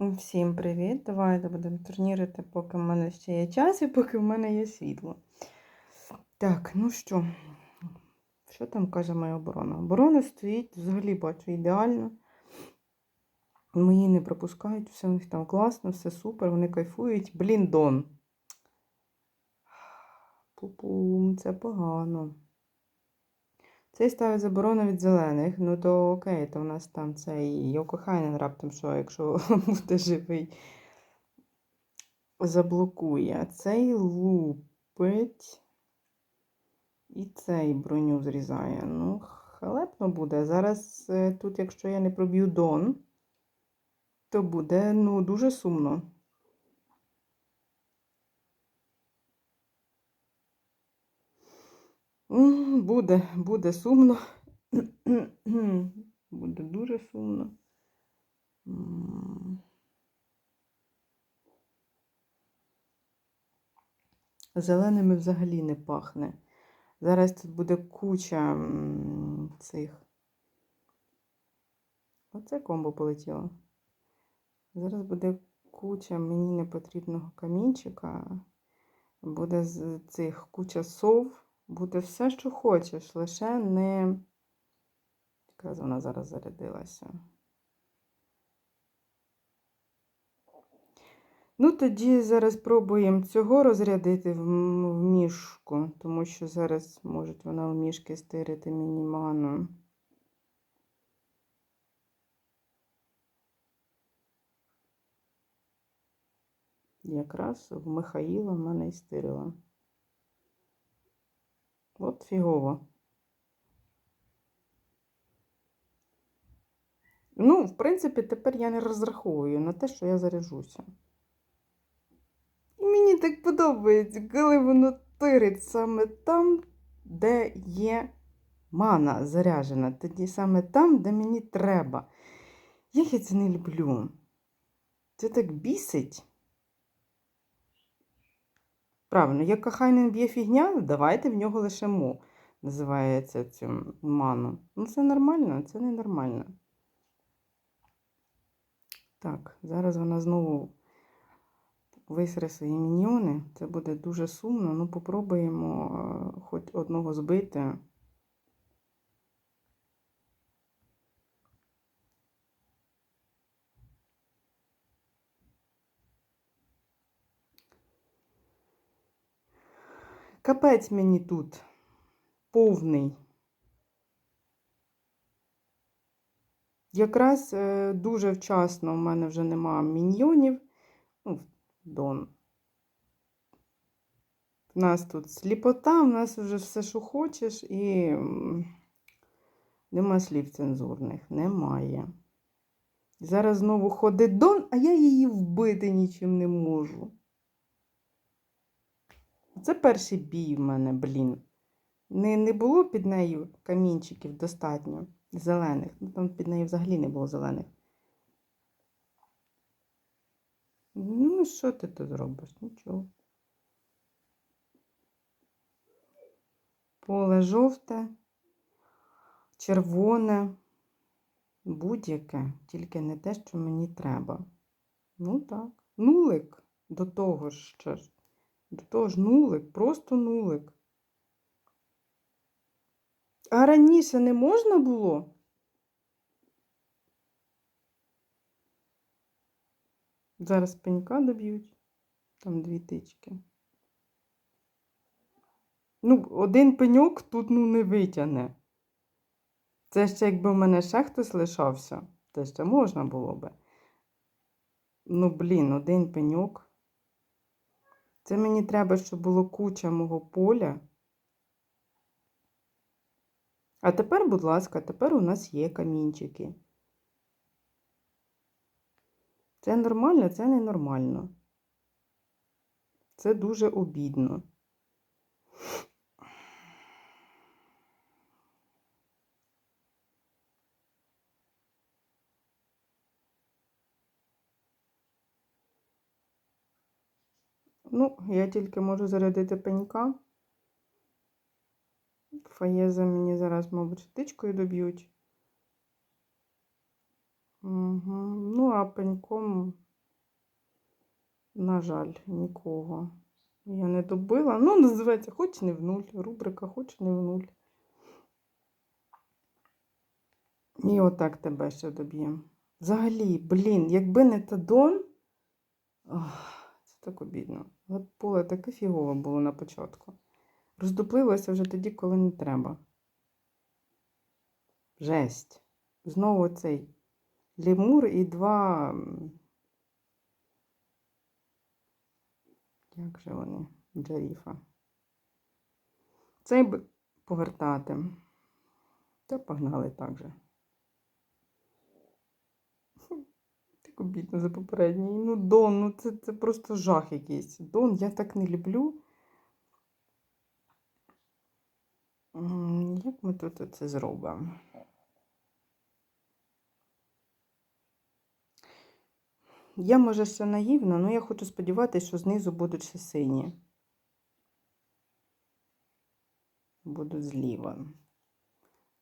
Всім привіт! Давайте будемо турнірити, поки в мене ще є час і поки в мене є світло. Так, ну що, що там каже моя оборона? Оборона стоїть, взагалі бачу, ідеально. Мої не пропускають, все у них там класно, все супер, вони кайфують. Блін, Дон. Пу-пум, це погано. Цей ставить заборону від зелених. Ну то окей, то в нас там цей Йокохайнен раптом, що якщо буде живий, заблокує. Цей лупить. І цей броню зрізає. Ну, халепно буде. Зараз е, тут, якщо я не проб'ю Дон, то буде ну, дуже сумно. Буде, буде сумно. Буде дуже сумно. Зеленими взагалі не пахне. Зараз тут буде куча цих. Оце комбо полетіло. Зараз буде куча мені непотрібного камінчика. Буде з цих куча сов. Буде все, що хочеш, лише не. Якраз вона зараз зарядилася. Ну, тоді зараз пробуємо цього розрядити в, мішку, тому що зараз можуть вона в мішки стирити мініману. Якраз в Михаїла в мене і стирила. От фігово. Ну, в принципі, тепер я не розраховую на те, що я заряджуся. І мені так подобається, коли воно тирить саме там, де є мана заряджена. Тоді саме там, де мені треба. Як я це не люблю. Це так бісить. Правильно, як кохайнен б'є фігня, давайте в нього лишимо. Називається цю ману. Ну, це нормально, це не нормально. Так, зараз вона знову висре свої міньйони. Це буде дуже сумно. Ну, попробуємо е, хоч одного збити. Капець мені тут повний. Якраз е, дуже вчасно в мене вже нема міньйонів. Ну, Дон. У нас тут сліпота, у нас вже все, що хочеш, і нема слів цензурних. Немає. Зараз знову ходить Дон, а я її вбити нічим не можу. Це перший бій в мене, блін. Не, не було під нею камінчиків достатньо зелених. Ну, там під нею взагалі не було зелених. Ну, що ти тут зробиш? Нічого. Поле жовте, червоне, будь-яке, тільки не те, що мені треба. Ну так. Нулик до того ж. До того ж нулик, просто нулик. А раніше не можна було? Зараз пенька доб'ють. Там дві тички. Ну, один пеньок тут ну, не витягне. Це ще якби в мене ще хтось лишався, це ще можна було би. Ну, блін, один пеньок. Це мені треба, щоб було куча мого поля. А тепер, будь ласка, тепер у нас є камінчики. Це нормально, це ненормально. Це дуже обідно. Ну, я тільки можу зарядити пенька. Фаєза мені зараз, мабуть, тичкою доб'ють. Угу. Ну, а пеньком на жаль, нікого. Я не добила. Ну, називається хоч не в нуль. Рубрика хоч не в нуль. І отак тебе ще доб'ємо. Взагалі, блін, якби не Тадон. Ох, це так обідно. От поле таке фігове було на початку. Роздуплилося вже тоді, коли не треба. Жесть. Знову цей лемур і два. Як же вони? Джаріфа. Цей повертати. Та погнали так же. Так обідно за попередній. Ну, Дон, ну це, це просто жах якийсь. Дон, я так не люблю. Як ми тут це зробимо? Я, може, ще наївна, але я хочу сподіватися, що знизу будуть ще сині. Будуть зліва.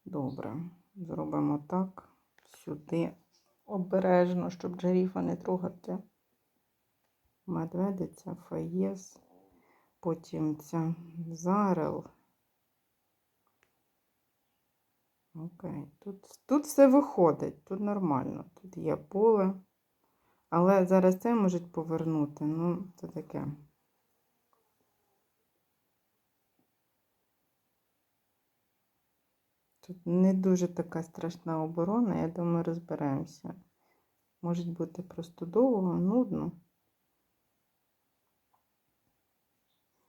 Добре. Зробимо так. Сюди обережно, щоб джаріфа не трогати. Медведиця, фаєс. Потім ця зарел. Окей. Тут, тут все виходить, тут нормально. Тут є поле. Але зараз це можуть повернути. Ну, це таке. Тут не дуже така страшна оборона, я думаю, розберемося. Може бути просто довго, нудно.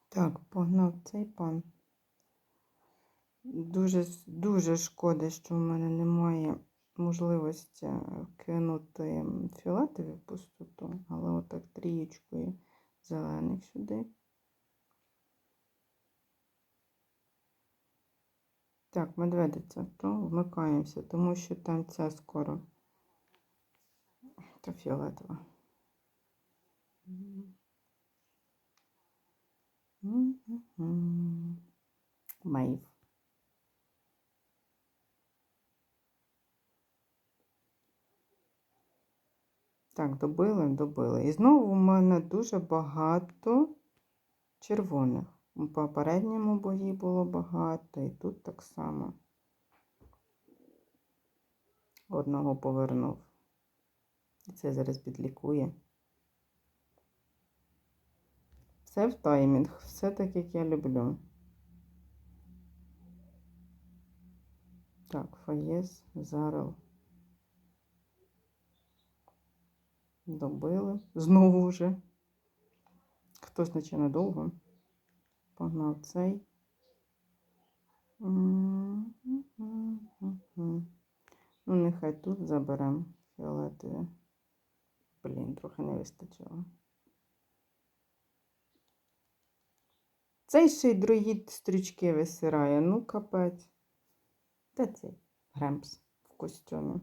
Так, погнав цей пан. Дуже, дуже шкода, що в мене немає можливості кинути фіолетові в пустоту, але отак трієчкою зелених сюди. Так, медведиця, то вмикаємося, тому що там ця скоро. Та фіолетова. Мейв. Так, добили, добили. І знову в мене дуже багато червоних. У попередньому бої було багато, і тут так само. Одного повернув. І це зараз підлікує. Все в таймінг, все так, як я люблю. Так, фаєс, зарел. Добили. Знову вже. Хтось наче надовго. Погнав цей. Ну, нехай тут заберемо фіолетові. Блін, трохи не вистачило. Цей ще й другі стрічки висирає. Ну, капець. Де цей Гремпс в костюмі?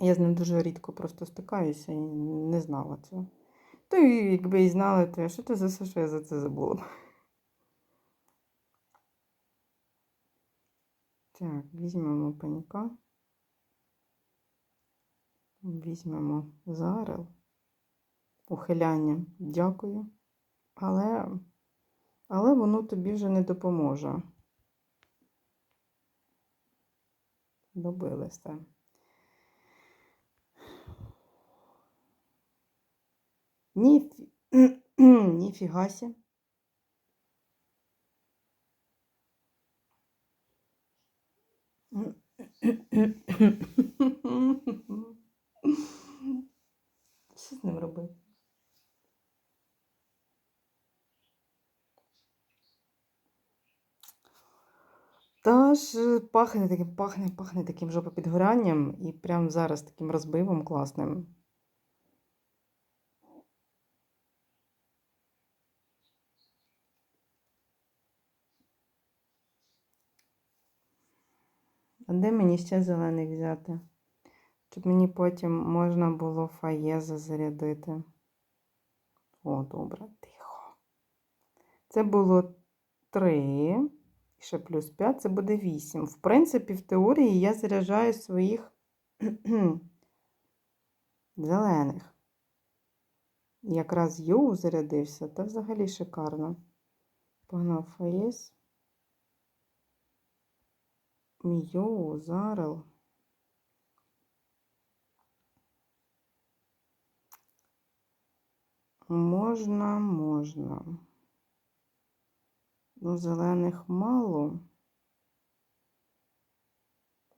Я з ним дуже рідко просто стикаюся і не знала цього. То якби і знала, то що це за що я за це забула. Так, візьмемо пенька. Візьмемо зарел. Ухиляння. Дякую. Але, але воно тобі вже не допоможе. Добили все. Ні, ніфігасі. Що з ним робити? Та ж пахне таким, пахне, пахне таким жопопідгорянням і прямо зараз таким розбивом класним. Де мені ще зелений взяти? Щоб мені потім можна було фаєза зарядити. О, добре, тихо. Це було 3. Ще плюс 5, це буде 8. В принципі, в теорії я заряджаю своїх зелених. Якраз Йоу зарядився, та взагалі шикарно. Погнав Фаєс. Йоу, Зарел. Можна, можна. Ну, зелених мало.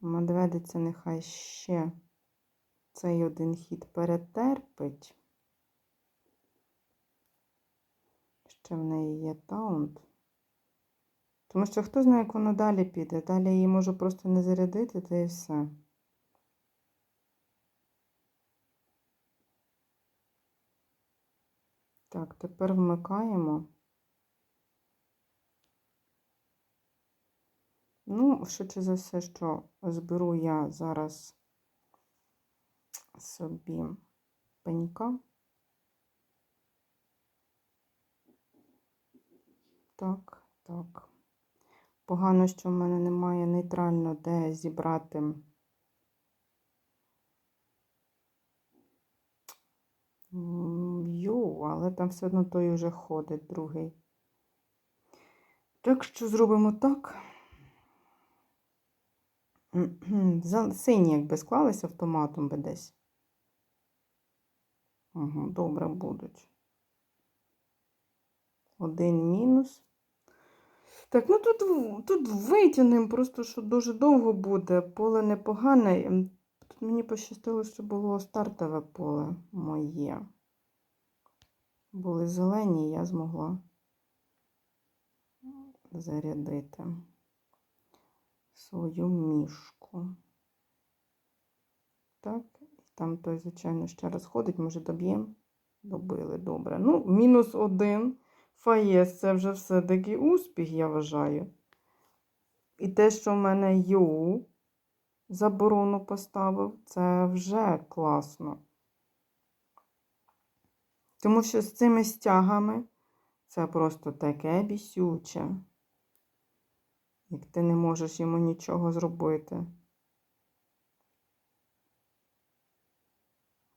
Медведиця нехай ще цей один хід перетерпить. Ще в неї є таунт. Тому що хто знає, як воно далі піде. Далі її можу просто не зарядити, та і все. Так, тепер вмикаємо. Ну, швидше за все, що зберу я зараз собі пенька. Так, так. Погано, що в мене немає нейтрально, де зібрати ю, але там все одно той уже ходить другий. Так що зробимо так. Сині якби склалися автоматом би десь. Угу, добре будуть. Один мінус. Так, ну тут, тут витягнемо, просто що дуже довго буде. Поле непогане. Тут мені пощастило, що було стартове поле моє. Були зелені, і я змогла зарядити свою мішку. Так, і там той, звичайно, ще раз ходить, може доб'ємо. Добили, добре. Ну, мінус один. Фаєс це вже все-таки успіх, я вважаю. І те, що в мене Ю заборону поставив, це вже класно. Тому що з цими стягами це просто таке бісюче. Як ти не можеш йому нічого зробити.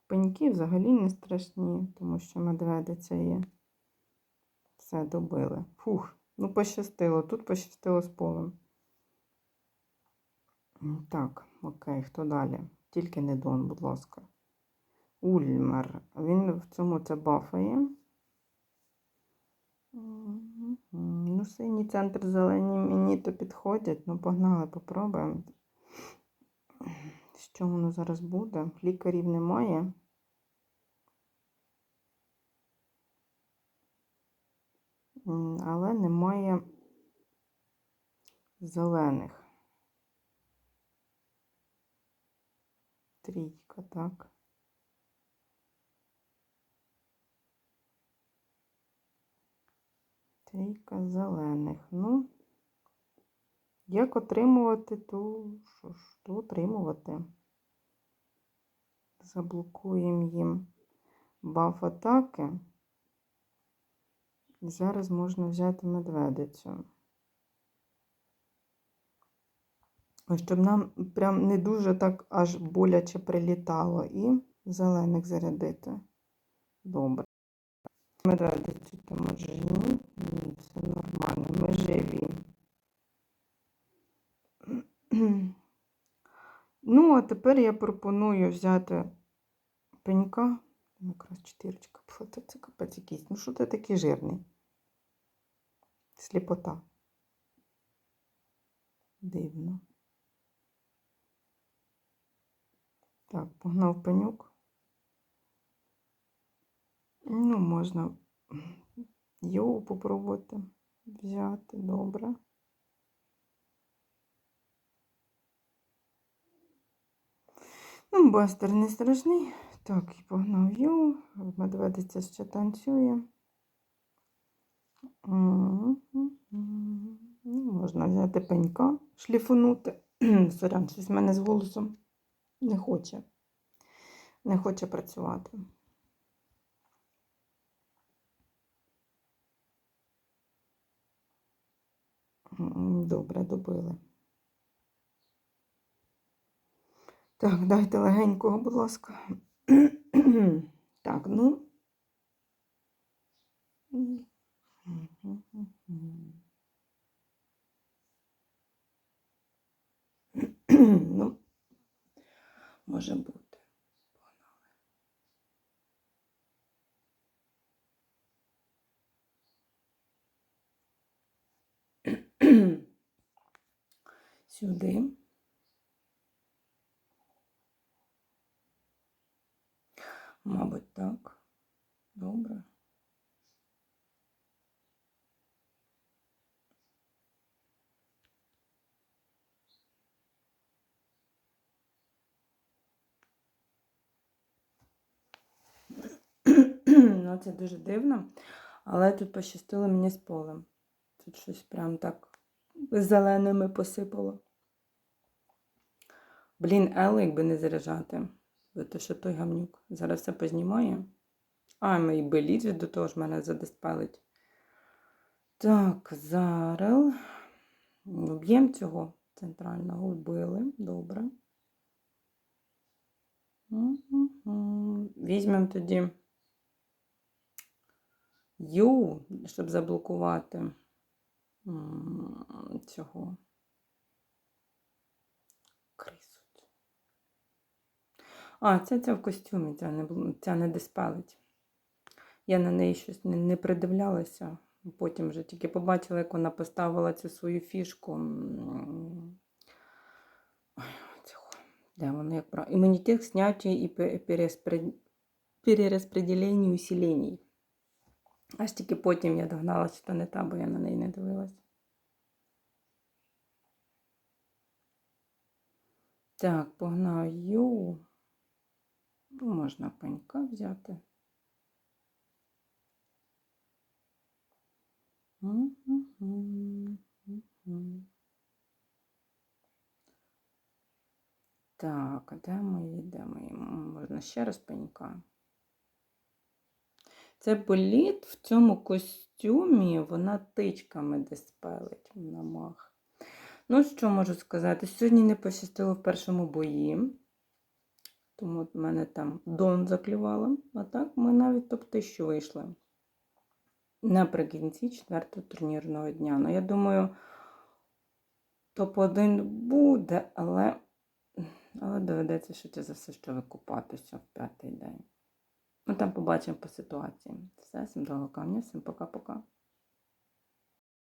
Пеньки взагалі не страшні, тому що медведиця є. Все добили. Фух, ну пощастило. Тут пощастило з полем. Так, окей, хто далі? Тільки не Дон, будь ласка. Ульмер. Він в цьому це бафає. Ну, синій центр зелені мені то підходять. Ну, погнали, попробуємо. Що воно зараз буде? Лікарів немає. Але немає зелених. Трійка, так. Трійка зелених. Ну, як отримувати, то що ж, то отримувати. Заблокуємо їм баф атаки. Зараз можна взяти медведицю. Щоб нам прям не дуже так аж боляче прилітало. І зелених зарядити. Добре. Медведицю то може ні. Ні, все нормально. Ми живі. Ну, а тепер я пропоную взяти пенька. Якраз чотирочка була. Та Це капець якийсь. Ну, що ти такий жирний? Сліпота. Дивно. Так, погнав пенюк. Ну, можна його попробувати взяти. Добре. Ну, бастер не страшний. Так, і погнав його. Медведиця ще танцює. Можна взяти пенька, шліфунути. Сорян, щось в мене з голосом не хоче. Не хоче працювати. Добре, добили. Так, дайте легенького, будь ласка. Так, ну, Ну, може бути. Погнали. Сюди. Мабуть, так. Добре. Ну, це дуже дивно. Але тут пощастило мені з полем. Тут щось прям так зеленими посипало. Блін, Ел, якби не заряджати. Те, що той гамнюк. Зараз все познімає. А, мій беліт до того ж мене задиспелить. Так, зараз. Вб'ємо цього центрального вбили. Добре. Візьмемо тоді Ю, щоб заблокувати цього крису. А, це ця в костюмі, ця не, ця не диспелить. Я на неї щось не, не придивлялася. Потім вже тільки побачила, як вона поставила цю свою фішку. Де воно як правильно? Імунітет, снятие і пе- переспред- перерозпределення усилений. Аж тільки потім я догнала, що не та, бо я на неї не дивилась. Так, погнав Ну, Можна пенька взяти. Так, а де мої, де мої? Можна ще раз пенька. Це боліт в цьому костюмі, вона тичками диспелить на мах. Ну, що можу сказати? Сьогодні не пощастило в першому бої, тому в мене там дон заклювала. А так ми навіть топ-1000 вийшли наприкінці четвертого турнірного дня. Ну, я думаю, топ-1 буде, але, але доведеться швидше за все, що викупатися в п'ятий день. Ну, там побачимо по ситуації. Все, всім доброго камня, всім пока-пока.